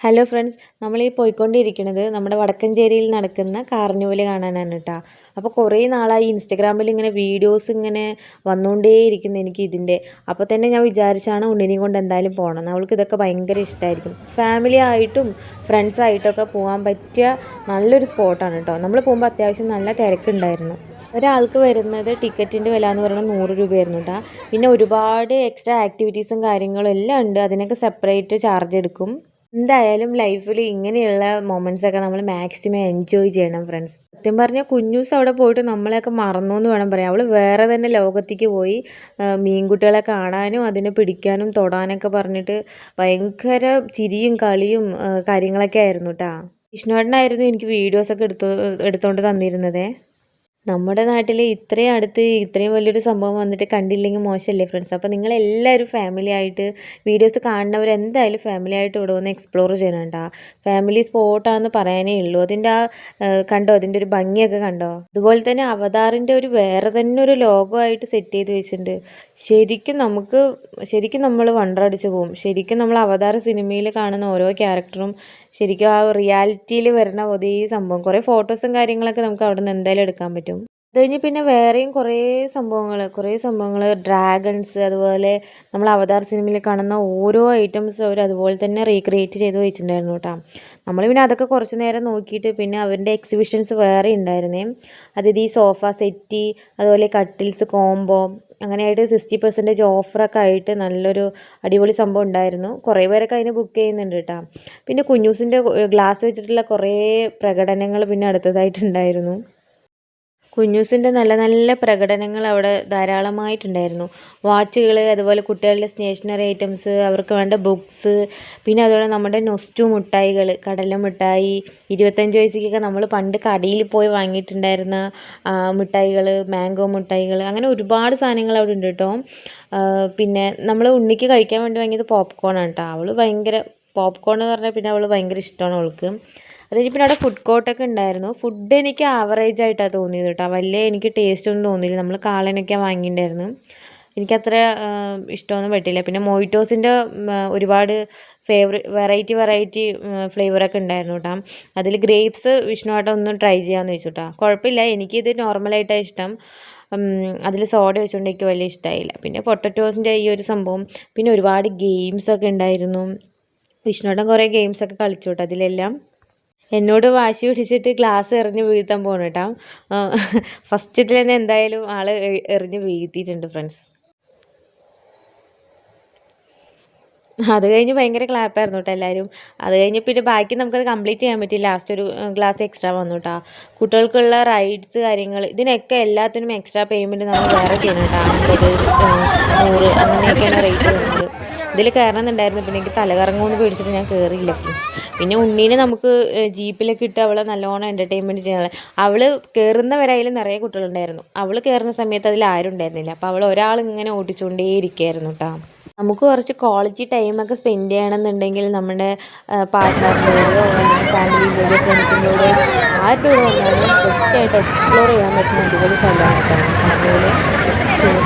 Hello friends നമ്മൾ ഈ പോയിക്കൊണ്ടിരിക്കുന്നത് നമ്മുടെ വടക്കഞ്ചേരിയിൽ നടക്കുന്ന കാർണിവൽ കാണാനാണ് കേട്ടോ അപ്പോൾ കുറേ നാളായി ഇൻസ്റ്റഗ്രാമിൽ ഇങ്ങനെ വീഡിയോസ് ഇങ്ങനെ വന്നുകൊണ്ടേയിരിക്കുന്നു എനിക്ക് ഇതിന്റെ. അപ്പോൾ തന്നെ ഞാൻ വിചാരിച്ചാണ് ഉണ്ണിനെയും കൊണ്ട് എന്തായാലും പോകണം അവൾക്ക് ഇതൊക്കെ ഭയങ്കര ഇഷ്ടമായിരിക്കും ഫാമിലി ആയിട്ടും ഫ്രണ്ട്സായിട്ടൊക്കെ പോകാൻ പറ്റിയ നല്ലൊരു സ്പോട്ടാണ് കേട്ടോ നമ്മൾ പോകുമ്പോൾ അത്യാവശ്യം നല്ല തിരക്കുണ്ടായിരുന്നു. ഒരാൾക്ക് വരുന്നത് ടിക്കറ്റിന്റെ വില എന്ന് പറയുന്നത് നൂറ് രൂപയായിരുന്നു കേട്ടോ പിന്നെ ഒരുപാട് എക്സ്ട്രാ ആക്ടിവിറ്റീസും കാര്യങ്ങളും എല്ലാം ഉണ്ട്. അതിനൊക്കെ സെപ്പറേറ്റ് ചാർജ് എടുക്കും. എന്തായാലും ലൈഫിൽ ഇങ്ങനെയുള്ള ഒക്കെ നമ്മൾ മാക്സിമം എൻജോയ് ചെയ്യണം ഫ്രണ്ട്സ് സത്യം പറഞ്ഞാൽ കുഞ്ഞൂസ് അവിടെ പോയിട്ട് നമ്മളെയൊക്കെ മറന്നു എന്ന് വേണം പറയാം അവൾ വേറെ തന്നെ ലോകത്തേക്ക് പോയി മീൻകുട്ടികളെ കാണാനും അതിനെ പിടിക്കാനും തൊടാനൊക്കെ പറഞ്ഞിട്ട് ഭയങ്കര ചിരിയും കളിയും കാര്യങ്ങളൊക്കെ ആയിരുന്നു കേട്ടോ വിഷ്ണുവേട്ടനായിരുന്നു എനിക്ക് വീഡിയോസൊക്കെ എടുത്തു എടുത്തുകൊണ്ട് തന്നിരുന്നത്. നമ്മുടെ നാട്ടിൽ ഇത്രയും അടുത്ത് ഇത്രയും വലിയൊരു സംഭവം വന്നിട്ട് കണ്ടില്ലെങ്കിൽ മോശമല്ലേ ഫ്രണ്ട്സ് അപ്പോൾ നിങ്ങളെല്ലാവരും ഫാമിലി ആയിട്ട് വീഡിയോസ് കാണുന്നവർ എന്തായാലും ഫാമിലി ആയിട്ട് ഇവിടെ വന്ന് എക്സ്പ്ലോർ ചെയ്യണം കേട്ടോ ഫാമിലി സ്പോട്ടാണെന്ന് പറയാനേ ഉള്ളൂ. അതിന്റെ ആ കണ്ടോ? അതിന്റെ ഒരു ഭംഗിയൊക്കെ കണ്ടോ? അതുപോലെ തന്നെ അവതാറിന്റെ ഒരു വേറെ തന്നെ ഒരു ലോകമായിട്ട് സെറ്റ് ചെയ്ത് വെച്ചിട്ടുണ്ട്. ശരിക്കും നമുക്ക് ശരിക്കും നമ്മൾ വണ്ടറടിച്ച് പോകും ശരിക്കും നമ്മൾ അവതാർ സിനിമയിൽ കാണുന്ന ഓരോ ക്യാരക്ടറും ശരിക്കും ആ റിയാലിറ്റിയിൽ വരുന്ന ഈ സംഭവം. കുറേ ഫോട്ടോസും കാര്യങ്ങളൊക്കെ നമുക്ക് അവിടെ നിന്ന് എന്തായാലും എടുക്കാൻ പറ്റും. അത് കഴിഞ്ഞ് പിന്നെ വേറെയും കുറേ സംഭവങ്ങൾ കുറേ സംഭവങ്ങൾ ഡ്രാഗൺസ് അതുപോലെ നമ്മൾ അവതാർ സിനിമയിൽ കാണുന്ന ഓരോ ഐറ്റംസും അവർ അതുപോലെ തന്നെ റീക്രിയേറ്റ് ചെയ്ത് വെച്ചിട്ടുണ്ടായിരുന്നു കേട്ടോ. നമ്മൾ പിന്നെ അതൊക്കെ കുറച്ച് നേരം നോക്കിയിട്ട് പിന്നെ അവരുടെ എക്സിബിഷൻസ് വേറെ ഉണ്ടായിരുന്നേ. അതായത് ഈ സോഫ സെറ്റി അതുപോലെ കട്ടിൽസ് കോംബോ അങ്ങനെയായിട്ട് സിക്സ്റ്റി പെർസെന്റേജ് ഓഫറൊക്കെ ആയിട്ട് നല്ലൊരു അടിപൊളി സംഭവം ഉണ്ടായിരുന്നു. കുറേ പേരൊക്കെ അതിന് ബുക്ക് ചെയ്യുന്നുണ്ട് കേട്ടോ പിന്നെ കുഞ്ഞൂസിന്റെ ഗ്ലാസ് വെച്ചിട്ടുള്ള കുറേ പ്രകടനങ്ങൾ പിന്നെ അടുത്തതായിട്ടുണ്ടായിരുന്നു. കുഞ്ഞൂസിന്റെ നല്ല നല്ല പ്രകടനങ്ങൾ അവിടെ ധാരാളമായിട്ടുണ്ടായിരുന്നു. വാച്ചുകൾ അതുപോലെ കുട്ടികളുടെ സ്റ്റേഷനറി ഐറ്റംസ് അവർക്ക് വേണ്ട ബുക്സ് പിന്നെ അതുപോലെ നമ്മുടെ നൊസ്റ്റു മിഠായികൾ കടല മിഠായി ഇരുപത്തഞ്ച് വയസ്സിക്കൊക്കെ നമ്മൾ പണ്ട് കടയിൽ പോയി വാങ്ങിയിട്ടുണ്ടായിരുന്ന മിഠായികൾ മാംഗോ മിഠായികൾ അങ്ങനെ ഒരുപാട് സാധനങ്ങൾ അവിടെ ഉണ്ട് കേട്ടോ. പിന്നെ നമ്മൾ ഉണ്ണിക്ക് കഴിക്കാൻ വേണ്ടി വാങ്ങിയത് പോപ്കോൺ ആണ് കേട്ടോ. അവൾ ഭയങ്കര പോപ്കോൺ എന്ന് പറഞ്ഞാൽ പിന്നെ അവൾ ഭയങ്കര ഇഷ്ടമാണ് അവൾക്ക്. അത് കഴിഞ്ഞ് പിന്നെ അവിടെ ഫുഡ് കോർട്ടൊക്കെ ഉണ്ടായിരുന്നു. ഫുഡ് എനിക്ക് ആവറേജ് ആയിട്ടാണ് തോന്നിയത് കേട്ടോ. വലിയ എനിക്ക് ടേസ്റ്റ് ഒന്നും തോന്നിയില്ല. നമ്മൾ കാളനൊക്കെ വാങ്ങിയിട്ടുണ്ടായിരുന്നു. എനിക്കത്ര ഇഷ്ടമൊന്നും പറ്റില്ല പിന്നെ മൊയ്റ്റോസിന്റെ ഒരുപാട് ഫേവറേറ്റ് വെറൈറ്റി വെറൈറ്റി ഫ്ലേവറൊക്കെ ഉണ്ടായിരുന്നു കേട്ടോ. അതിൽ ഗ്രേപ്സ് വിഷ്ണുവാട്ടം ഒന്ന് ട്രൈ ചെയ്യാമെന്ന് വെച്ചു കേട്ടോ. കുഴപ്പമില്ല. എനിക്കിത് നോർമലായിട്ടാണ് ഇഷ്ടം. അതിൽ സോഡ വെച്ചുകൊണ്ട് എനിക്ക് വലിയ ഇഷ്ടമായില്ല പിന്നെ പൊട്ടറ്റോസിന്റെ ഈ ഒരു സംഭവം. പിന്നെ ഒരുപാട് ഗെയിംസൊക്കെ ഉണ്ടായിരുന്നു. വിഷ്ണുവേട്ടൻ കുറേ ഗെയിംസൊക്കെ കളിച്ചു കേട്ടോ അതിലെല്ലാം. എന്നോട് വാശി പിടിച്ചിട്ട് ഗ്ലാസ് എറിഞ്ഞ് വീഴ്ത്താൻ പോകണം കേട്ടോ. ഫസ്റ്റത്തിൽ തന്നെ എന്തായാലും ആൾ എറിഞ്ഞ് വീഴ്ത്തിയിട്ടുണ്ട് ഫ്രണ്ട്സ് അത് കഴിഞ്ഞ് ഭയങ്കര ക്ലാപ്പായിരുന്നു കേട്ടോ എല്ലാവരും അത് കഴിഞ്ഞ് പിന്നെ ബാക്കി നമുക്കത് കംപ്ലീറ്റ് ചെയ്യാൻ പറ്റി. ലാസ്റ്റ് ഒരു ഗ്ലാസ് എക്സ്ട്രാ വന്നു കേട്ടോ. കുട്ടികൾക്കുള്ള റൈഡ്സ് കാര്യങ്ങൾ ഇതിനൊക്കെ എല്ലാത്തിനും എക്സ്ട്രാ പേയ്മെന്റ് നമ്മൾ വേറെ ചെയ്യണം കേട്ടോ. അമ്പത് നൂറ് അങ്ങനെയൊക്കെയാണ് റേറ്റ് ഇതിൽ കയറണമെന്നുണ്ടായിരുന്നു പിന്നെ എനിക്ക് തലകറങ്ങുമെന്ന് പേടിച്ചിട്ട് ഞാൻ കയറിയില്ല പിന്നെ ഉണ്ണീനെ നമുക്ക് ജീപ്പിലൊക്കെ ഇട്ട് അവളെ നല്ലോണം എന്റർടൈൻമെന്റ് ചെയ്യാനുള്ള അവൾ കയറുന്ന വരയിൽ നിറയെ കുട്ടികളുണ്ടായിരുന്നു. അവൾ കയറുന്ന സമയത്ത് അതിൽ ആരും ഉണ്ടായിരുന്നില്ല അപ്പോൾ അവൾ ഒരാൾ ഇങ്ങനെ ഓടിച്ചുകൊണ്ടേ ഇരിക്കുകയായിരുന്നു കേട്ടോ. നമുക്ക് കുറച്ച് ക്വാളിറ്റി ടൈമൊക്കെ സ്പെൻഡ് ചെയ്യണമെന്നുണ്ടെങ്കിൽ നമ്മുടെ പാർട്ട്ണറിന്റെയോ ഫാമിലിന്റെയോ ഫ്രണ്ട്സിന്റെയോ ആരുടെ കൂടെ വന്നാലും ബെസ്റ്റായിട്ട് എക്സ്പ്ലോർ ചെയ്യാൻ പറ്റുന്ന അടിപൊളി സ്ഥലമാണ് കേട്ടോ. അതുപോലെ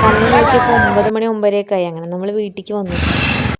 സമയം നോക്കിയപ്പോൾ ഒമ്പത് മണി ഒമ്പതരയൊക്കെ ആയി. അങ്ങനെ നമ്മൾ വീട്ടിലേക്ക് വന്നു.